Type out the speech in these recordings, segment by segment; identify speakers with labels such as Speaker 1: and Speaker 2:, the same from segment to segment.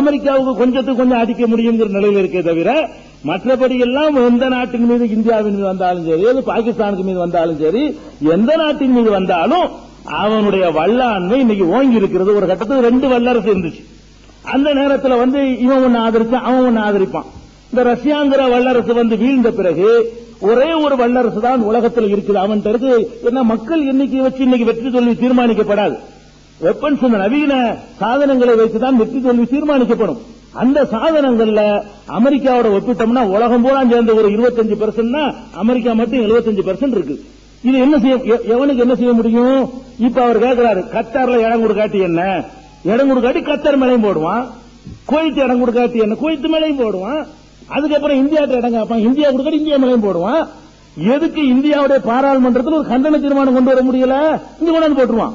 Speaker 1: அமெரிக்காவுக்கு கொஞ்சத்துக்கு கொஞ்சம் அடிக்க முடியுங்கிற நிலையில் இருக்கே தவிர மற்றபடி எல்லாம் எந்த நாட்டின் மீது இந்தியாவின் மீது வந்தாலும் சரி அது பாகிஸ்தானுக்கு மீது வந்தாலும் சரி எந்த நாட்டின் மீது வந்தாலும் அவனுடைய வல்லாண்மை இன்னைக்கு ஓங்கி இருக்கிறது. ஒரு கட்டத்துக்கு ரெண்டு வல்லரசு இருந்துச்சு. அந்த நேரத்தில் வந்து இவன் ஒன்னு ஆதரிச்சான் அவன் ஒன்னு ஆதரிப்பான். இந்த ரஷ்யாங்கிற வல்லரசு வந்து வீழ்ந்த பிறகு ஒரே ஒரு வல்லரசு தான் உலகத்தில் இருக்குது. அவன் இருக்கு ஏன்னா மக்கள் எண்ணிக்கையை வச்சு இன்னைக்கு வெற்றி தோல்வி தீர்மானிக்கப்படாது. வெப்பன்ஸ் இந்த நவீன சாதனங்களை வைத்துதான் வெற்றி தோல்வி தீர்மானிக்கப்படும். அந்த சாதனங்கள்ல அமெரிக்காவோட ஒப்பிட்டோம்னா உலகம் பூரா சேர்ந்த ஒரு 25% பெர்சன்ட்னா அமெரிக்கா மட்டும் 75% பெர்சன்ட் இருக்கு. இது என்ன செய்ய எவனுக்கு என்ன செய்ய முடியும்? இப்ப அவர் கேட்கிறாரு கத்தார்ல இடம் கொடுக்காட்டி என்ன? இடம் கொடுக்காட்டி கத்தார் மேலையும் போடுவான். குவைத் இடம் கொடுக்காட்டி என்ன? குவைத் மேலையும் போடுவான். அதுக்கப்புறம் இந்தியாட்ட இடம் கேட்பான் இந்தியா கொடுக்காட்டி இந்தியா மேலையும் போடுவான். எதுக்கு இந்தியாவுடைய பாராளுமன்றத்தில் ஒரு கண்டன தீர்மானம் கொண்டு வர முடியல? இங்க கொண்டாந்து போட்டுருவான்.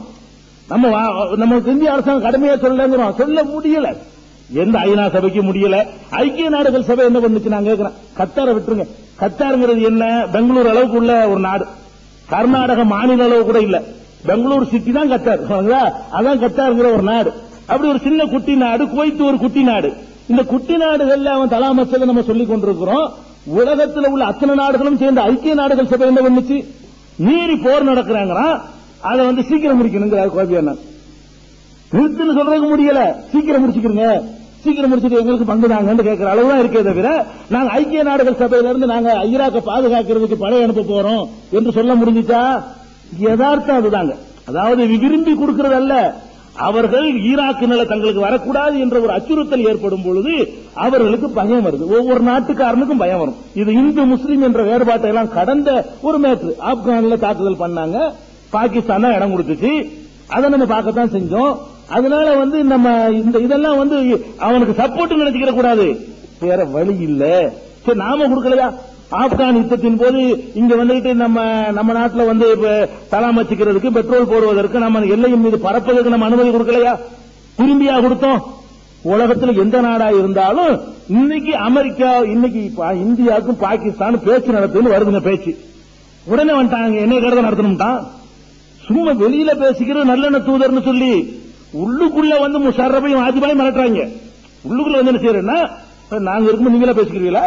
Speaker 1: நம்ம வா- இந்திய அரசாங்கம் கடுமையா சொல்லங்கிறோம் சொல்ல முடியல. எந்த ஐநா சபைக்கு முடியல. ஐக்கிய நாடுகள் சபை என்ன பண்ணுச்சு நான் கேட்கிறேன் கத்தாரை விட்டுருங்க. கத்தாருங்கிறது என்ன? பெங்களூர் அளவுக்கு உள்ள ஒரு நாடு. கர்நாடக மாநில அளவு கூட இல்ல. பெங்களூர் சிட்டி தான் கத்தார். அதான் கத்தாருங்கிற ஒரு நாடு. அப்படி ஒரு சின்ன குட்டி நாடு குவைத்து ஒரு குட்டி நாடு. இந்த குட்டி நாடுகள்ல அவன் தலாமச்சதை நம்ம சொல்லிக் கொண்டிருக்கிறோம். உலகத்தில் உள்ள அத்தனை நாடுகளும் சேர்ந்து ஐக்கிய நாடுகள் சபை என்ன பண்ணுச்சு? மீறி போர் நடக்கிறாங்கிறான் அதை வந்து சீக்கிரம் முடிக்கணுங்கிறார் கோபி அண்ணன் நிறுத்துன்னு சொல்றதுக்கு முடியல. சீக்கிரம் முடிச்சுக்கிறீங்க சீக்கிரம் முடிச்சுட்டு எங்களுக்கு பங்கு தாங்கன்னு கேட்கிற அளவு தான் இருக்கே தவிர நாங்க ஐக்கிய நாடுகள் சபையில இருந்து நாங்க ஈராக்க பாதுகாக்கிறதுக்கு படை அனுப்ப போறோம் என்று சொல்ல முடிஞ்சுச்சா? யதார்த்தம் அதுதாங்க. அதாவது விரும்பி கொடுக்கிறது அல்ல அவர்கள் ஈராக்கு நில தங்களுக்கு வரக்கூடாது என்ற ஒரு அச்சுறுத்தல் ஏற்படும் பொழுது அவர்களுக்கு பயம் வருது. ஒவ்வொரு நாட்டுக்காரனுக்கும் பயம் வரும். இது இந்து முஸ்லீம் என்ற வேறுபாட்டை எல்லாம் கடந்த ஒரு மேட்ரு ஆப்கானில் தாக்குதல் பண்ணாங்க. பாகிஸ்தான் தான் இடம் கொடுத்துச்சு. அதை நம்ம பார்க்கத்தான் செஞ்சோம். அதனால வந்து நம்ம இந்த இதெல்லாம் வந்து அவனுக்கு சப்போர்ட் நினைச்சுக்கிற கூடாது. வேற வழி இல்ல. சரி நாம கொடுக்கலையா? ஆப்கான் யுத்தத்தின் போது இங்க வந்துட்டு நம்ம நம்ம நாட்டுல வந்து தலாம் வச்சுக்கிறதுக்கு பெட்ரோல் போடுவதற்கு நம்ம எல்லையின் மீது பறப்பதற்கு நம்ம அனுமதி கொடுக்கலையா? திரும்பியா கொடுத்தோம். உலகத்துல எந்த நாடா இருந்தாலும் இன்னைக்கு அமெரிக்கா இன்னைக்கு இந்தியாவுக்கும் பாகிஸ்தான் பேச்சு நடத்துன்னு வருதுங்க பேச்சு. உடனே வந்துட்டாங்க. என்ன கருத நடத்தணும்ட்டான். சும்மா வெளியில பேசிக்கிற நல்லெண்ண தூதர்னு சொல்லி உள்ளுக்குள்ள வந்து முஷாரபையும் வாஜ்பாயும் மிரட்டுறாங்க. உள்ளுக்குள்ள வந்து என்ன செய்யறேன்னா நாங்க இருக்கும்போது நீங்களா பேசிக்கிறீங்களா?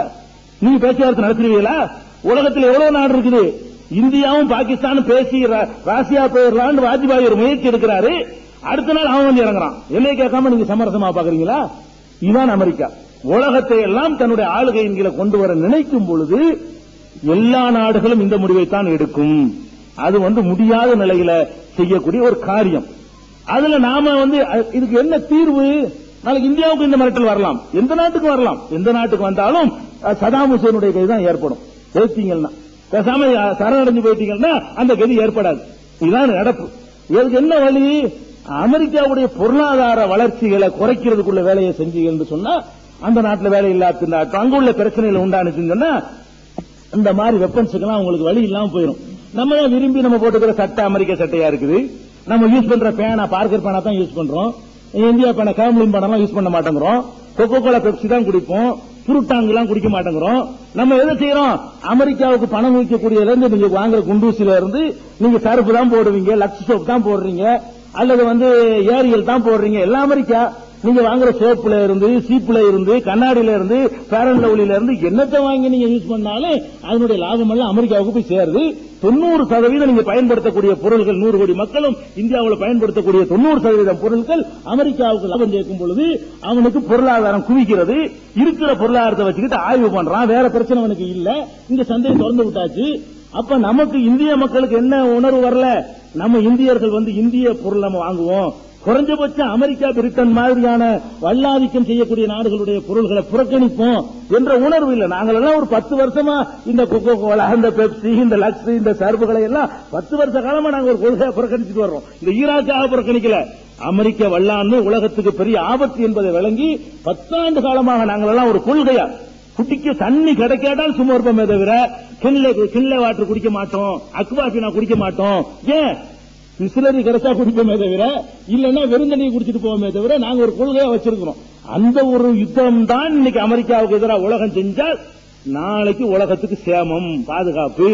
Speaker 1: நீங்க பேச்சுவார்த்தை நடத்துறீங்களா? உலகத்தில் எவ்வளவு நாடு இருக்குது? இந்தியாவும் பாகிஸ்தானும் பேசி ராசியா போயிடலான்னு வாஜ்பாய் ஒரு முயற்சி எடுக்கிறாரு. அடுத்த நாள் அவன் வந்து இறங்குறான். எல்லையை கேட்காம நீங்க சமரசமா பாக்குறீங்களா இதான் அமெரிக்கா. உலகத்தை எல்லாம் தன்னுடைய ஆளுகையின் கீழே கொண்டு வர நினைக்கும் பொழுது எல்லா நாடுகளும் இந்த முடிவைத்தான் எடுக்கும். அது வந்து முடியாத நிலையில செய்யக்கூடிய ஒரு காரியம். அதுல நாம வந்து இதுக்கு என்ன தீர்வு? நாளைக்கு இந்தியாவுக்கு இந்த மிரட்டல் வரலாம். எந்த நாட்டுக்கு வரலாம்? எந்த நாட்டுக்கு வந்தாலும் சதாம் ஹுசேனுடைய கை தான் ஏற்படும். பேசிட்டீங்கன்னா பேசாம சரணடைஞ்சு போயிட்டீங்கன்னா அந்த கதி ஏற்படாது. இதுதான் நடப்பு. இதுக்கு என்ன வழி? அமெரிக்காவுடைய பொருளாதார வளர்ச்சிகளை குறைக்கிறதுக்குள்ள வேலையை செஞ்சீங்க என்று சொன்னா அந்த நாட்டுல வேலை இல்லாத அங்குள்ள உள்ள பிரச்சனைகள் உண்டானுச்சுன்னு சொன்னா இந்த மாதிரி வெப்பன்ஸுக்கெல்லாம் உங்களுக்கு வழி இல்லாம போயிடும் நம்ம தான் விரும்பி நம்ம போட்டுக்கிற சட்டை அமெரிக்க சட்டையா இருக்குது. நம்ம யூஸ் பண்ற பேனா பார்க்கர் பேனா தான் யூஸ் பண்றோம். இந்தியா பேனா கேம்லின் பேனெல்லாம் யூஸ் பண்ண மாட்டேங்கிறோம். கொக்கோ கோலா பெப்சி தான் குடிப்போம். புருட்டாங்கெல்லாம் குடிக்க மாட்டேங்கிறோம். நம்ம எதை செய்யறோம்? அமெரிக்காவுக்கு பணம் வைக்கக்கூடியதுல இருந்து நீங்க வாங்குற குண்டூசில இருந்து நீங்க சருப்பு தான் போடுவீங்க லக்ஸ் சோப் தான் போடுறீங்க அல்லது வந்து ஏரியல் தான் போடுறீங்க. எல்லாம் அமெரிக்கா நீங்க வாங்குற சோப்புல இருந்து சீப்புல இருந்து கண்ணாடியில இருந்து ஃபேரன் லவ்லில இருந்து என்னத்தை வாங்கி நீங்க யூஸ் பண்ணாலும் அதனுடைய லாபம் எல்லாம் அமெரிக்காவுக்கு போய் சேருது. தொண்ணூறு சதவீதம் நீங்க பயன்படுத்தக்கூடிய பொருட்கள் நூறு கோடி மக்களும் இந்தியாவில் பயன்படுத்தக்கூடிய தொண்ணூறு சதவீதம் பொருட்கள் அமெரிக்காவுக்கு லாபம் சேர்க்கும் பொழுது அவனுக்கு பொருளாதாரம் குவிக்கிறது. இருக்கிற பொருளாதாரத்தை வச்சுக்கிட்டு ஆய்வு பண்றான். வேற பிரச்சனை அவனுக்கு இல்ல. இந்த சந்தையை திறந்து விட்டாச்சு. அப்ப நமக்கு இந்திய மக்களுக்கு என்ன உணர்வு வரல? நம்ம இந்தியர்கள் வந்து இந்திய பொருள் நம்ம வாங்குவோம். குறைஞ்சபட்சம் அமெரிக்கா பிரிட்டன் மாதிரியான வல்லாதிக்கம் செய்யக்கூடிய நாடுகளுடைய பொருள்களை புறக்கணிப்போம் என்ற உணர்வு இல்லை. நாங்கள் எல்லாம் ஒரு பத்து வருஷமா இந்த கொக்கோ கோலா இந்த பெப்சி இந்த லக்ஸ் இந்த சர்புகளை எல்லாம் பத்து வருஷ காலமா நாங்கள் ஒரு கொள்கையை புறக்கணிச்சுட்டு வர்றோம். இந்த ஈராக்காக புறக்கணிக்கல. அமெரிக்க வல்லாண்மை உலகத்துக்கு பெரிய ஆபத்து என்பதை விளங்கி பத்தாண்டு காலமாக நாங்கள் எல்லாம் ஒரு கொள்கையா குட்டிக்கு தண்ணி கிடைக்காட்டால் சும்மா இருப்போமே தவிர கிண்ணில கிண்ணில வாட்டர் குடிக்க மாட்டோம் அக்வாஃபினா குடிக்க மாட்டோம். ஏன்? பிசிலரி கிடைச்சா குடிப்போமே தவிர இல்லைன்னா வெறும் குடிச்சிட்டு போவோமே தவிர நாங்க ஒரு கொள்கையா வச்சிருக்கிறோம். அந்த ஒரு யுத்தம் தான் இன்னைக்கு அமெரிக்காவுக்கு எதிராக உலகம் செஞ்சால் நாளைக்கு உலகத்துக்கு சேமம் பாதுகாப்பு.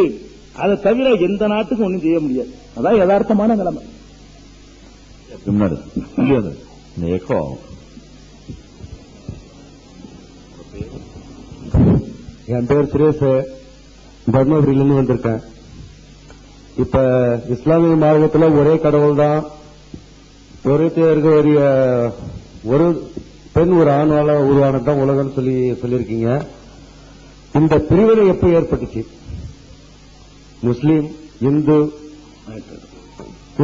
Speaker 1: அதை தவிர எந்த நாட்டுக்கும் ஒன்றும் செய்ய முடியாது. அதான் யதார்த்தமான நிலைமை.
Speaker 2: முடியாது என் பேர் சுரேஷ். தர்மபுரியிலிருந்து வந்திருக்கேன். இப்ப இஸ்லாமிய மார்க்கத்தில் ஒரே கடவுள் தான் ஒருத்தருக்கு ஒரு அஹ், ஒரு பெண் ஒரு ஆணால உருவானதான் உலகம் சொல்லி சொல்லியிருக்கீங்க. இந்த பிரிவினை எப்ப ஏற்பட்டுச்சு? முஸ்லீம் இந்து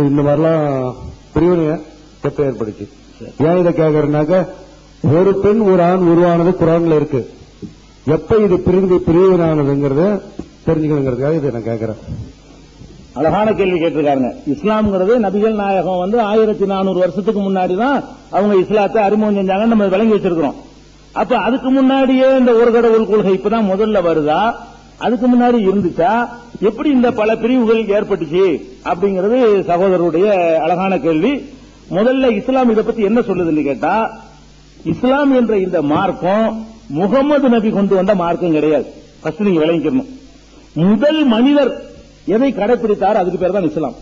Speaker 2: இந்த மாதிரிலாம் பிரிவினை எப்ப ஏற்பட்டுச்சு? ஏன் இதை கேக்குறேன்னாக்க ஒரு பெண் ஒரு ஆண் உருவானது குரான்ல இருக்கு. எப்ப இது பிரிந்து பிரிவினானதுங்கிறத தெரிஞ்சுக்கணுங்கிறதுக்காக இதை நான் கேட்கறேன்
Speaker 1: அழகான கேள்வி கேட்டிருக்காருங்க. இஸ்லாம்ங்கிறது நபிகள் நாயகம் வந்து ஆயிரத்தி நானூறு வருஷத்துக்கு முன்னாடி தான் அவங்க இஸ்லாத்தை அறிமுகம் செஞ்சாங்கன்னு நம்ம விளங்கி வச்சிருக்கிறோம். அப்ப அதுக்கு முன்னாடியே இந்த ஒரு கடவுள் கொள்கை இப்பதான் முதல்ல வருதா? அதுக்கு முன்னாடி இருந்துச்சா? எப்படி இந்த பல பிரிவுகள் ஏற்பட்டுச்சு அப்படிங்கிறது சகோதரருடைய அழகான கேள்வி. முதல்ல இஸ்லாம் இதை பத்தி என்ன சொல்லுதுன்னு கேட்டா இஸ்லாம் என்ற இந்த மார்க்கம் முகமது நபி கொண்டு வந்த மார்க்கம் கிடையாது. ஃபர்ஸ்ட் நீங்க விளங்கிக்கணும். முதல் மனிதர் எதை கடைபிடித்தார் அதுக்கு பேர் தான் இஸ்லாம்.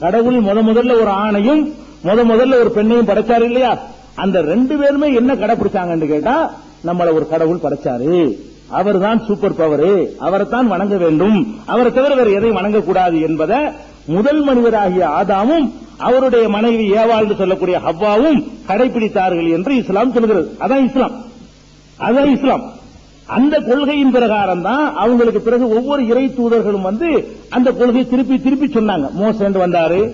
Speaker 1: கடவுள் முத முதல்ல ஒரு ஆணையும் முத முதல்ல ஒரு பெண்ணையும் படைச்சாரு இல்லையா? அந்த ரெண்டு பேருமே என்ன கடைபிடிச்சாங்கன்னு கேட்டா நம்மள ஒரு கடவுள் படைச்சாரு. அவர் தான் சூப்பர் பவர் அவரை தான் வணங்க வேண்டும். அவரை தவிர வேறு எதையும் வணங்கக்கூடாது என்பதை முதல் மனிதராகிய ஆதாமும் அவருடைய மனைவி ஏவாழ்ந்து சொல்லக்கூடிய ஹவ்வாவும் கடைபிடித்தார்கள் என்று இஸ்லாம் சொல்கிறது. அதான் இஸ்லாம். அதான் இஸ்லாம். அந்த கொள்கையின் பிரகாரம் தான் அவங்களுக்கு பிறகு ஒவ்வொரு இறை தூதர்களும் வந்து அந்த கொள்கையை திருப்பி திருப்பி சொன்னாங்க. மோசேந்து வந்தாரு.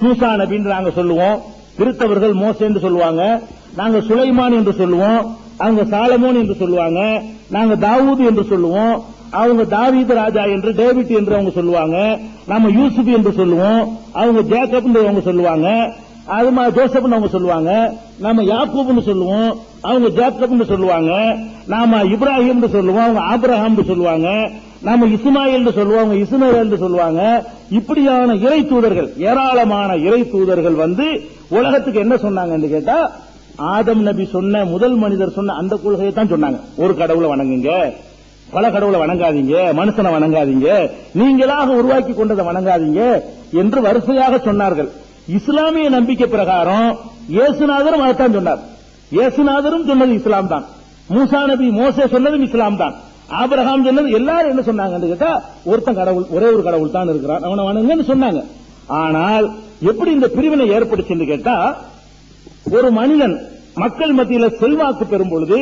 Speaker 1: சூசா நபின்னு நாங்க சொல்லுவோம். கிறிஸ்தவர்கள் மோசேன்னு சொல்லுவாங்க. நாங்க சுலைமான் என்று சொல்லுவோம். அவங்க சாலமோன் என்று சொல்லுவாங்க. நாங்க தாவூது என்று சொல்லுவோம். அவங்க தாவீது ராஜா என்று டேவிட் என்று அவங்க சொல்லுவாங்க. நாம யூசுப் என்று சொல்லுவோம். அவங்க ஜேக்கப் என்று அவங்க சொல்லுவாங்க. அது மாதிரி ஜோசப்னு அவங்க சொல்லுவாங்க. நாம யாக்கூப்னு சொல்லுவோம். அவங்க ஜேக்கப்னு சொல்லுவாங்க. நாம இப்ராஹிம்னு சொல்லுவோம். அவங்க ஆப்ரஹாம்னு சொல்லுவாங்க. நாம இஸ்மாயில்னு சொல்லுவோம். அவங்க சொல்லுவாங்க. இப்படியான இறை தூதர்கள் ஏராளமான இறை தூதர்கள் வந்து உலகத்துக்கு என்ன சொன்னாங்கன்னு கேட்டா ஆதம் நபி சொன்ன முதல் மனிதர் சொன்ன அந்த கொள்கையை தான் சொன்னாங்க. ஒரு கடவுளை வணங்குங்க. பல கடவுளை வணங்காதீங்க. மனுஷனை வணங்காதீங்க. நீங்களாக உருவாக்கி கொண்டதை வணங்காதீங்க என்று வரிசையாக சொன்னார்கள். இஸ்லாமிய நம்பிக்கை பிரகாரம் இயேசுநாதரும் அதைத்தான் சொன்னார். இயேசுநாதரும் சொன்னது இஸ்லாம் தான் மூசா நபி மோசே சொன்னதும் இஸ்லாம் தான் ஆபிரகாம் சொன்னது எல்லாரும் என்ன சொன்னாங்கன்னு கேட்டா ஒருத்தன் கடவுள் ஒரே ஒரு கடவுள் தான் இருக்கிறான். அவனை வணங்குன்னு சொன்னாங்க. ஆனால் எப்படி இந்த பிரிவினை ஏற்படுச்சுன்னு கேட்டா ஒரு மனிதன் மக்கள் மத்தியில செல்வாக்கு பெறும் பொழுது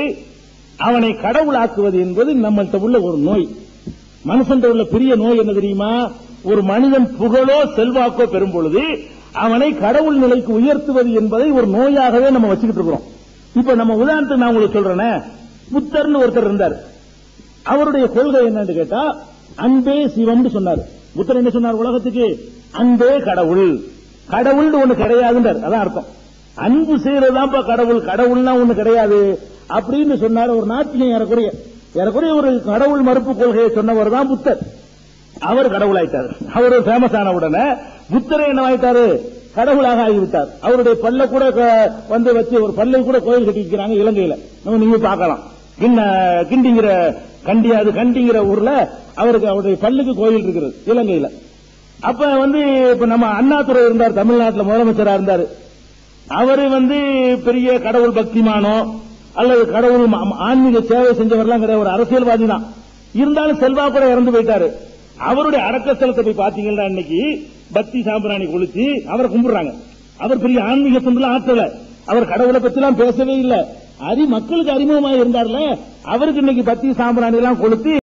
Speaker 1: அவனை கடவுளாக்குவது என்பது நம்மள்கிட்ட உள்ள ஒரு நோய். மனுஷன் உள்ள பெரிய நோய் என்ன தெரியுமா? ஒரு மனிதன் புகழோ செல்வாக்கோ பெறும் பொழுது அவனை கடவுள் நிலைக்கு உயர்த்துவது என்பதை ஒரு நோயாகவே நம்ம வச்சுக்கிட்டு இருக்கிறோம். இப்ப நம்ம உதாரணத்துக்கு நான் உங்களுக்கு சொல்றேனே. புத்தர்னு ஒருத்தர் இருந்தார். அவருடைய கொள்கை என்னன்னு கேட்டா அன்பே சிவம்னு சொன்னார். புத்தர் என்ன சொன்னார் உலகத்துக்கு? அன்பே கடவுள். கடவுள்னு ஒண்ணு கிடையாதுன்றார். அதான் அர்த்தம். அன்பு செய்யறதுதான்ப்பா கடவுள். கடவுள்னா ஒண்ணு கிடையாது. அப்படின்னு சொன்னார் ஒரு நாட்டிலே ஏறக்குறைய. ஏறக்குறைய ஒரு கடவுள் மறுப்பு கொள்கையை சொன்னவர் தான் புத்தர். அவர் கடவுளாயிட்டார். அவர் ஃபேமஸ் ஆன உடனே புத்தரை என்ன ஆயிட்டாரு? கடவுளாக ஆகிவிட்டார். அவருடைய பல்ல கூட க- வந்து வச்சு ஒரு பல்லை கூட கோயில் கட்டிக்கிறாங்க இலங்கையில. நம்ம நீங்க பார்க்கலாம். கிண்டிங்கிற கண்டி அது கண்டிங்கிற ஊர்ல அவருக்கு அவருடைய பல்லுக்கு கோயில் இருக்கிறது இலங்கையில. அப்ப வந்து இப்ப நம்ம அண்ணாதுரை இருந்தார் தமிழ்நாட்டுல முதலமைச்சரா இருந்தாரு. அவரு வந்து பெரிய கடவுள் பக்திமானோ அல்லது கடவுள் ஆன்மீக சேவை செஞ்சவர்லாம் கிடையாது. ஒரு அரசியல்வாதி தான். இருந்தாலும் செல்வா கூட இறந்து போயிட்டாரு. அவருடைய அடக்க ஸ்தலத்தை போய் பாத்தீங்கன்னா இன்னைக்கு? பக்தி சாம்பிராணி கொளுத்தி அவரை கும்பிடுறாங்க. அவர் பெரிய ஆன்மீக தொண்டுல ஆற்றல. அவர் கடவுளை பத்தி எல்லாம் பேசவே இல்லை. அது மக்களுக்கு அறிமுகமாக இருந்தார்ல அவருக்கு இன்னைக்கு பக்தி சாம்பிராணி எல்லாம் கொளுத்தி